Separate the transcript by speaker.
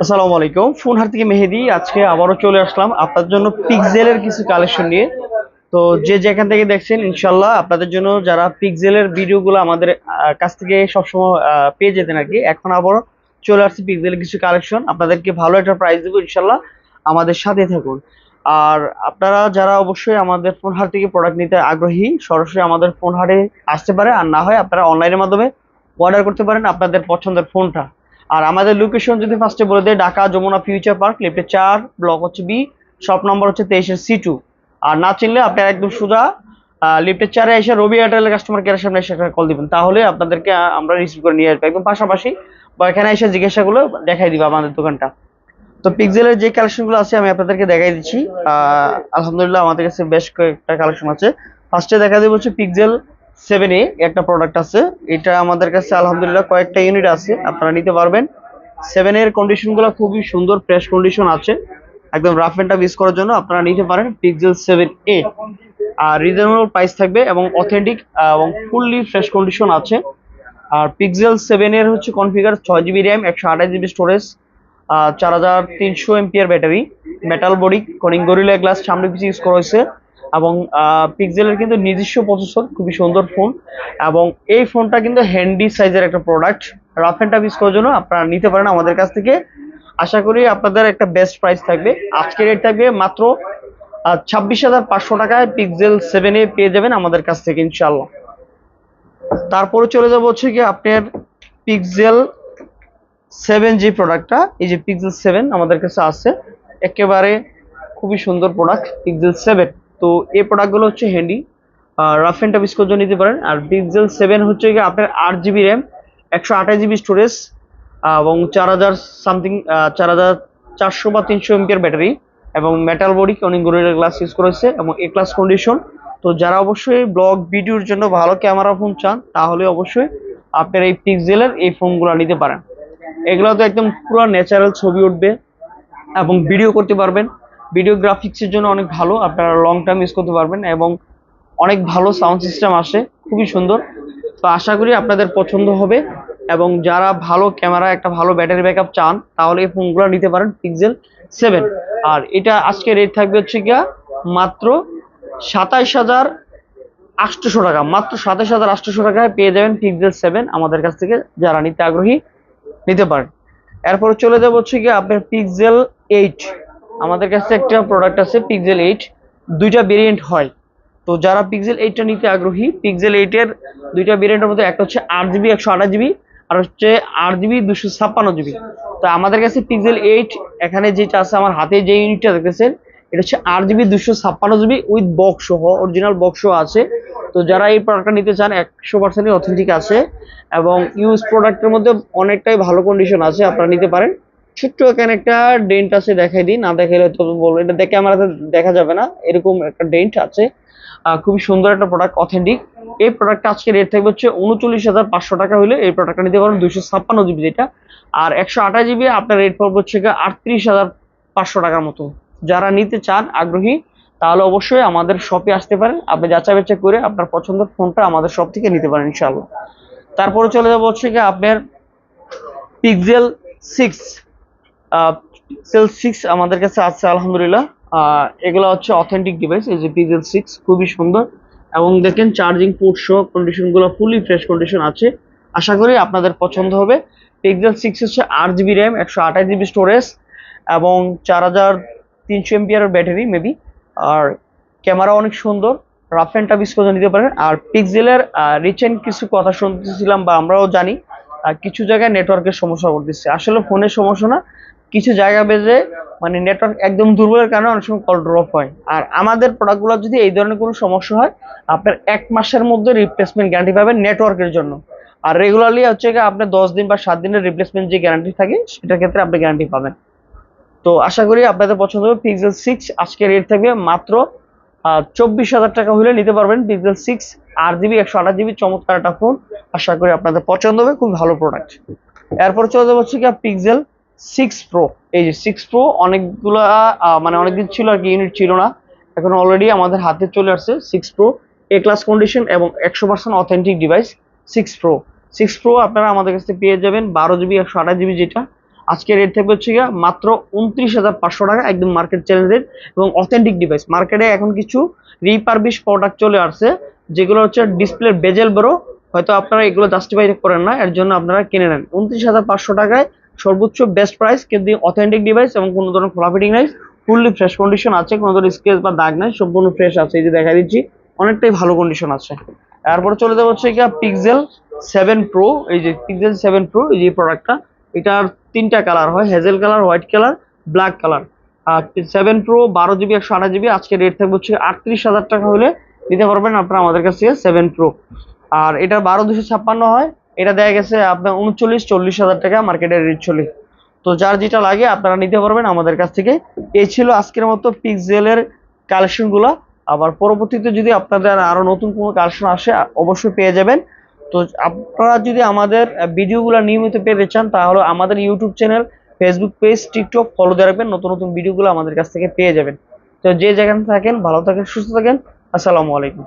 Speaker 1: আসসালামু আলাইকুম। ফোন হার থেকে মেহেদি, আজকে আবারও চলে আসলাম আপনার জন্য পিক্সেলের কিছু কালেকশন নিয়ে। তো যে যেখান থেকে দেখছেন, ইনশাল্লাহ আপনাদের জন্য যারা পিক্সেলের ভিডিওগুলো আমাদের কাছ থেকে সবসময় পেয়ে যেতেন আর কি, এখন আবারও চলে আসছে পিক্সেলের কিছু কালেকশন। আপনাদেরকে ভালো একটা প্রাইস দেবো, ইনশাল্লাহ আমাদের সাথে থাকুন। আর আপনারা যারা অবশ্যই আমাদের ফোন হাট থেকে প্রোডাক্ট নিতে আগ্রহী, সরাসরি আমাদের ফোন হাটে আসতে পারে। আর না হয় আপনারা অনলাইনের মাধ্যমে অর্ডার করতে পারেন আপনাদের পছন্দের ফোনটা। আর আমাদের লোকেশন যদি ফার্স্টে বলে দেয় ঢাকা যমুনা ফিউচার পার্ক লিফটে চার ব্লক হচ্ছে বি শপ নম্বর হচ্ছে তেইশের সি টু আর না চিনলে আপনারা একদম সোজা লিফটের চারে এসে রবি এয়ারটেলের কাস্টমার কেয়ারের সামনে এসে কল দিবেন। তাহলে আপনাদেরকে আমরা রিসিভ করে নিয়ে আসব। একদম পাশাপাশি বা এখানে এসে জিজ্ঞাসাগুলো দেখাই দিব আমাদের দোকানটা। তো পিক্সেলের যে কালেকশনগুলো আছে আমি আপনাদেরকে দেখাই দিচ্ছি। আলহামদুলিল্লাহ আমাদের কাছে বেশ কয়েকটা কালেকশন আছে। ফার্স্টে দেখা দেবো হচ্ছে পিক্সেল সেভেন এ একটা প্রোডাক্ট আছে। এটা আমাদের কাছে আলহামদুলিল্লাহ কয়েকটা ইউনিট আছে, আপনারা নিতে পারবেন। সেভেন এর কন্ডিশনগুলো খুবই সুন্দর ফ্রেশ কন্ডিশন আছে। একদম রাফ টাফ ইউজ করার জন্য আপনারা নিতে পারেন পিক্সেল সেভেন এ আর রিজনেবল প্রাইস থাকবে এবং অথেন্টিক এবং ফুললি ফ্রেশ কন্ডিশন আছে। আর পিক্সেল সেভেন এর হচ্ছে কনফিগার ছয় জিবি র্যাম একশো আঠাশ জিবি স্টোরেজ চার হাজার তিনশো ampere battery metal body Corning Gorilla glass সামনে পিছিয়ে ইউজ করা হয়েছে। এবং পিক্সেলের কিন্তু নিজস্ব প্রসেসর খুবই সুন্দর ফোন এবং এই ফোনটা কিন্তু হ্যান্ডি সাইজের একটা product rough and tough use করার জন্য আপনারা নিতে পারেন আমাদের কাছ থেকে। আশা করি আপনাদের একটা বেস্ট প্রাইস থাকবে। আজকের রেট থাকবে মাত্র ছাব্বিশ হাজার পাঁচশো টাকায় পিক্সেল সেভেনে পেয়ে যাবেন আমাদের কাছ থেকে ইনশাল্লাহ তারপরে চলে যাব হচ্ছে কি আপনার পিক্সেল সেভেন যে প্রোডাক্টটা এই যে পিক্সেল সেভেন আমাদের কাছে আছে। একেবারে খুবই সুন্দর প্রোডাক্ট পিক্সেল সেভেন তো এই প্রোডাক্টগুলো হচ্ছে হ্যান্ডি রাফ অ্যান্ড টাফ করার জন্য নিতে পারেন। আর পিক্সেল সেভেন হচ্ছে কি আপনার আট জিবি র্যাম একশো আঠাশ জিবি স্টোরেজ এবং চার হাজার সামথিং চার হাজার চারশো বা তিনশো এমপিয়ার ব্যাটারি এবং মেটাল বডি অনেক গরিলের গ্লাস ইউজ করেছে এবং এ ক্লাস কন্ডিশন তো যারা অবশ্যই ব্লগ ভিডিওর জন্য ভালো ক্যামেরা ফোন চান, তাহলে অবশ্যই আপনার এই পিক্সেলের এই ফোনগুলো নিতে পারেন। এগুলো তো একদম পুরো ন্যাচারাল ছবি উঠবে এবং ভিডিও করতে পারবেন। ভিডিও গ্রাফিক্সের জন্য অনেক ভালো। আপনারা লং টার্ম ইউজ করতে পারবেন এবং অনেক ভালো সাউন্ড সিস্টেম আসে। খুবই সুন্দর। তো আশা করি আপনাদের পছন্দ হবে এবং যারা ভালো ক্যামেরা একটা ভালো ব্যাটারি ব্যাকআপ চান, তাহলে এই ফোনগুলো নিতে পারেন পিক্সেল সেভেন আর এটা আজকে রেট থাকবে হচ্ছে গিয়া মাত্র সাতাইশ হাজার আটশোশো টাকা। মাত্র সাতাইশ হাজার আটশোশো টাকায় পেয়ে যাবেন পিক্সেল সেভেন আমাদের কাছ থেকে। যারা নিতে আগ্রহী নিতে পারেন। এরপরে চলে যাব হচ্ছে গিয়ে আপনার পিক্সেল এইট আমাদের কাছে একটা প্রোডাক্ট আছে পিক্সেল এইট দুইটা ভেরিয়েন্ট হয়। তো যারা পিক্সেল এইটটা নিতে আগ্রহী পিক্সেল এইটের দুইটা ভেরিয়েন্টের মধ্যে একটা হচ্ছে আট জিবি একশো আঠাশ জিবি আর হচ্ছে আট জিবি দুশো ছাপ্পান্ন জিবি তো আমাদের কাছে পিক্সেল এইট এখানে যেটা আছে আমার হাতে যে ইউনিটটা দেখতেছেন, এটা হচ্ছে আট জিবি দুশো ছাপ্পান্ন জিবি উইথ বক্স সহ অরিজিনাল বক্স আছে। তো যারা এই প্রোডাক্টটা নিতে চান, একশো পার্সেন্টই অথেন্টিক আছে। এবং ইউজ প্রোডাক্টের মধ্যে অনেকটাই ভালো কন্ডিশন আছে, আপনারা নিতে পারেন। ছোট্ট এখানে একটা ডেন্ট আছে, দেখাই দিই। না দেখাইলে তো বলব। এটা দেখে আমার দেখা যাবে না। এরকম একটা ডেন্ট আছে। খুবই সুন্দর একটা প্রোডাক্ট অথেন্টিক এই প্রোডাক্টটা আজকে রেট থাকবে হচ্ছে উনচল্লিশ হাজার পাঁচশো টাকা হলে এই প্রোডাক্টটা নিতে পারেন দুইশো ছাপ্পান্ন জিবি যেটা আর একশো আঠাশ জিবি আপনার রেট পড়বে হচ্ছে আটত্রিশ হাজার পাঁচশো টাকার মতো। যারা নিতে চান, আগ্রহী, তাহলে অবশ্যই আমাদের শপে আসতে পারেন। আপনি যাচাই বাছাই করে আপনার পছন্দের ফোনটা আমাদের শপ থেকে নিতে পারেন, ইনশাআল্লাহ। তারপরে চলে যাব হচ্ছে আপনার পিক্সেল সিক্স পিক্সেল সিক্স আমাদের কাছে আছে, আলহামদুলিল্লাহ। এগুলো হচ্ছে অথেন্টিক ডিভাইস এই যে পিক্সেল সিক্স খুবই সুন্দর। এবং দেখেন চার্জিং পোর্ট সহ কন্ডিশনগুলো ফুলি ফ্রেশ কন্ডিশন আছে। আশা করি আপনাদের পছন্দ হবে। পিক্সেল সিক্স হচ্ছে আট জিবি র্যাম একশো আঠাশ জিবি স্টোরেজ এবং চার হাজার তিনশো এমপিয়ার ব্যাটারি মেবি আর ক্যামেরা অনেক সুন্দর রাফ অ্যান্ড টাফ ইউজ করে নিতে পারেন। আর পিক্সেলের রিসেন্ট কিছু কথা শুনতেছিলাম বা আমরাও জানি কিছু জায়গায় নেটওয়ার্কের সমস্যা করতেছে আসলে ফোনের সমস্যা না, কিছু জায়গা বেজে মানে নেটওয়ার্ক একদম দুর্বলের কারণে অনেক সময় কল ড্রপ হয়। আর আমাদের প্রোডাক্টগুলো যদি এই ধরনের কোনো সমস্যা হয়, আপনার এক মাসের মধ্যে রিপ্লেসমেন্ট গ্যারান্টি পাবেন নেটওয়ার্কের জন্য। আর রেগুলারলি হচ্ছে গিয়ে আপনার দশ দিন বা সাত দিনের রিপ্লেসমেন্ট যে গ্যারান্টি থাকে, সেটার ক্ষেত্রে আপনি গ্যারান্টি পাবেন। তো আশা করি আপনাদের পছন্দ হবে পিক্সেল সিক্স আজকের রেট থাকবে মাত্র চব্বিশ হাজার টাকা হলে নিতে পারবেন পিক্সেল সিক্স আট জিবি একশো আঠাশ জিবি চমৎকার একটা ফোন আশা করি আপনাদের পছন্দ হবে, খুব ভালো প্রোডাক্ট এরপর চলে যাব হচ্ছে কি পিক্সেল সিক্স প্রো এই যে সিক্স প্রো অনেকগুলা মানে অনেকদিন ছিল আর কি ইউনিট ছিল না। এখন অলরেডি আমাদের হাতে চলে আসছে six pro A class condition এবং একশো percent authentic device six pro six pro আপনারা আমাদের কাছে পেয়ে যাবেন বারো জিবি একশো আঠাশ জিবি যেটা। আজকে রেট থাকবে হচ্ছে গিয়ে মাত্র উনত্রিশ হাজার পাঁচশো টাকা, একদম মার্কেট চ্যালেঞ্জ রেট এবং অথেন্টিক ডিভাইস মার্কেটে এখন কিছু রিপারবিশ প্রোডাক্ট চলে আসছে, যেগুলো হচ্ছে ডিসপ্লে বেজেল বড় হয়তো আপনারা এগুলো জাস্টিফাই করেন না, এর জন্য আপনারা কিনে নেন। উনত্রিশ হাজার পাঁচশো টাকায় সর্বোচ্চ বেস্ট প্রাইস কিন্তু অথেন্টিক ডিভাইস এবং কোনো ধরনের ফিটিং নাই ফুললি ফ্রেশ কন্ডিশন আছে, কোনো ধরনের স্কেচ বা দাগ নাই, সম্পূর্ণ ফ্রেশ আছে, এই যে দেখা দিচ্ছি, অনেকটাই ভালো কন্ডিশন আছে। তারপরে চলে যাব হচ্ছে গিয়া পিক্সেল সেভেন প্রো এই যে পিক্সেল সেভেন প্রো এই যে প্রোডাক্টটা এটার তিনটা কালার হয় hazel colour white colour black colour আর সেভেন প্রো বারো জিবি একশো আঠাশ জিবি আজকে রেট থাকবে হচ্ছে আটত্রিশ হাজার টাকা হলে নিতে পারবেন আপনার আমাদের কাছে সেভেন প্রো আর এটা বারো দুশো ছাপ্পান্ন হয়, এটা দেখা গেছে আপনার উনচল্লিশ, চল্লিশ হাজার টাকা মার্কেটের রেট চলে। তো যার যেটা লাগে আপনারা নিতে পারবেন আমাদের কাছ থেকে। এই ছিল আজকের মতো পিক্সেলের কালেকশনগুলো আবার পরবর্তীতে যদি আপনাদের আরও নতুন কোনো কালেকশন আসে, অবশ্যই পেয়ে যাবেন। তো আপনারা যদি আমাদের ভিডিওগুলো নিয়মিত পেতে চান, তাহলে আমাদের YouTube channel Facebook page TikTok follow দিয়ে রাখবেন, নতুন নতুন ভিডিওগুলো আমাদের কাছ থেকে পেয়ে যাবেন। তো যে যেখানে থাকেন, ভালো থাকেন, সুস্থ থাকেন। আসসালামু আলাইকুম।